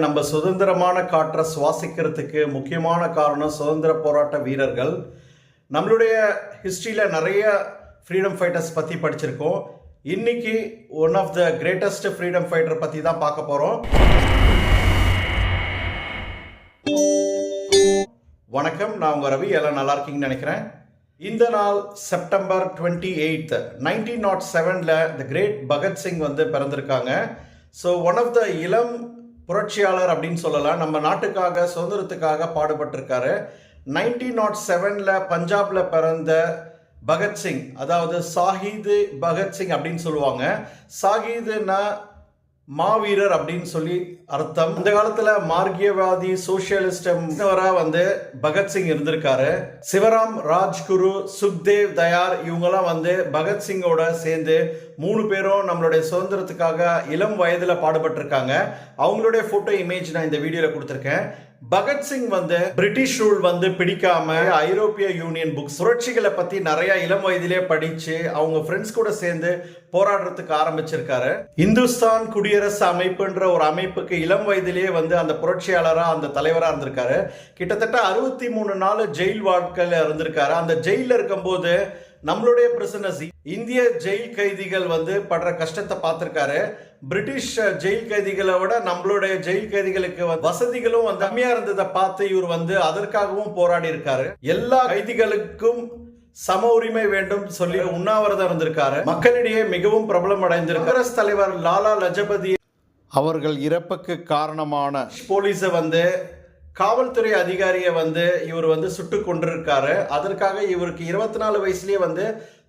நம்ம சுதந்திரமான காற்றை சுவாசிக்கிறதுக்கு முக்கியமான காரணம் சுதந்திர போராட்ட வீரர்கள். நம்மளுடைய ஹிஸ்ட்ரியில் நிறைய ஃப்ரீடம் ஃபைட்டர்ஸ் பற்றி படிச்சிருக்கோம். இன்னைக்கு one of the greatest freedom fighter பற்றி தான் பார்க்க போகிறோம் வணக்கம் நான் உங்கள் ரவி. எல்லாம் நல்லா இருக்கீங்கன்னு நினைக்கிறேன். இந்த நாள் September twenty eight nineteen naught செவனில் த கிரேட் பகத்சிங் வந்து பிறந்திருக்காங்க. ஸோ ஒன் ஆஃப் த இளம் புரட்சியாளர் அப்படின்னு சொல்லலாம். நம்ம நாட்டுக்காக சுதந்திரத்துக்காக பாடுபட்டிருக்காரு. நைன்டீன் நாட் செவனில் பஞ்சாபில் பிறந்த பகத்சிங் அதாவது சாஹிது பகத்சிங் அப்படின்னு சொல்லுவாங்க. சாஹிதுன்னா மாவீரர் அப்படின்னு சொல்லி அர்த்தம். இந்த காலத்துல மார்கியவாதி சோசியலிஸ்ட் வந்து பகத்சிங் இருந்திருக்காரு. சிவராம் ராஜ்குரு சுக்தேவ் தயார் இவங்கெல்லாம் வந்து பகத்சிங்கோட சேர்ந்து மூணு பேரும் நம்மளுடைய சுதந்திரத்துக்காக இளம் வயதுல பாடுபட்டிருக்காங்க. அவங்களுடைய போட்டோ இமேஜ் நான் இந்த வீடியோல கொடுத்துருக்கேன். பகத்சிங் வந்து பிரிட்டிஷ் ரூல் வந்து பிடிக்காம ஐரோப்பிய யூனியன் புக்ஸ் புரட்சிகளை பத்தி நிறைய இளம் வயதிலே படிச்சு அவங்க ஃப்ரெண்ட்ஸ் கூட சேர்ந்து போராடுறதுக்கு ஆரம்பிச்சிருக்காரு. இந்துஸ்தான் குடியரசு அமைப்புன்ற ஒரு அமைப்புக்கு இளம் வயதிலேயே வந்து அந்த புரட்சியாளரா அந்த தலைவரா இருந்திருக்காரு. கிட்டத்தட்ட அறுபத்தி மூணு நாள் ஜெயில் வாழ்க்கையில இருந்திருக்காரு. அந்த ஜெயில இருக்கும்போது நம்மளுடைய பிரிசனர்ஸ் இந்திய ஜெயில் கைதிகள் வந்து படுற கஷ்டத்தை பார்த்திருக்காரு. பிரிட்டிஷ் ஜெயில் கைதிகளை விட நம்மளுடைய ஜெயில் கைதிகளுக்கு வசதிகளும் வந்து கம்மியா இருந்ததை பார்த்து இவர் வந்து அதற்காகவும் போராடி இருக்காரு. எல்லா கைதிகளுக்கும் சம உரிமை வேண்டும் சொல்லி உண்ணாவிரதம் இருந்திருக்காரு. மக்களிடையே மிகவும் பிரபலம் அடைந்திருக்காரு. காங்கிரஸ் தலைவர் லாலா லஜபதி அவர்கள் இறப்புக்கு காரணமான போலீஸை வந்து காவல்துறை அதிகாரியை வந்து இவர் வந்து சுட்டு கொண்டிருக்காரு அதற்காக இவருக்கு இருபத்தி நாலு வயசுலேயே வந்து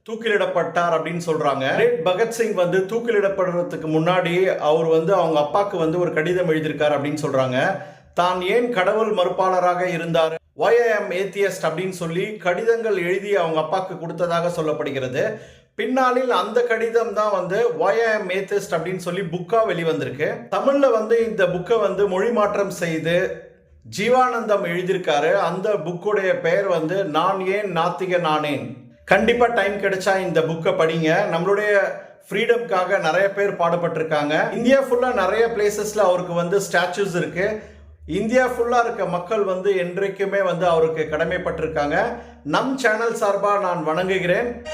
தூக்கிலிடப்பட்டார் அப்படின்னு சொல்றாங்க. கிரேட் பகத்சிங் வந்து தூக்கிலிடப்படுறதுக்கு முன்னாடி அவர் வந்து அவங்க அப்பாக்கு வந்து ஒரு கடிதம் எழுதியிருக்காரு அப்படின்னு சொல்றாங்க. தான் ஏன் கடவுள் மறுப்பாளராக இருந்தார்? ஒய்எம் ஏத்தியஸ்ட் அப்படின்னு சொல்லி கடிதங்கள் எழுதி அவங்க அப்பாக்கு கொடுத்ததாக சொல்லப்படுகிறது. பின்னாளில் அந்த கடிதம் தான் வந்து ஒய்எம் ஏத்திஸ்ட் அப்படின்னு சொல்லி புக்கா வெளிவந்திருக்கு. தமிழ்ல வந்து இந்த புக்கை வந்து மொழி மாற்றம் செய்து ஜீவானந்தம் எழுதியிருக்காரு. அந்த புக்குடைய பெயர் வந்து நான் ஏன் நாத்திக நானேன்? கண்டிப்பாக டைம் கிடைச்சா இந்த புக்கை படிங்க. நம்மளுடைய ஃப்ரீடம்காக நிறைய பேர் பாடுபட்டிருக்காங்க. இந்தியா ஃபுல்லாக நிறைய பிளேசஸில் அவருக்கு வந்து ஸ்டாச்சுஸ் இருக்குது இந்தியா ஃபுல்லாக இருக்க மக்கள் வந்து என்றைக்குமே வந்து அவருக்கு கடமைப்பட்டிருக்காங்க. நம் சேனல் சார்பாக நான் வணங்குகிறேன்.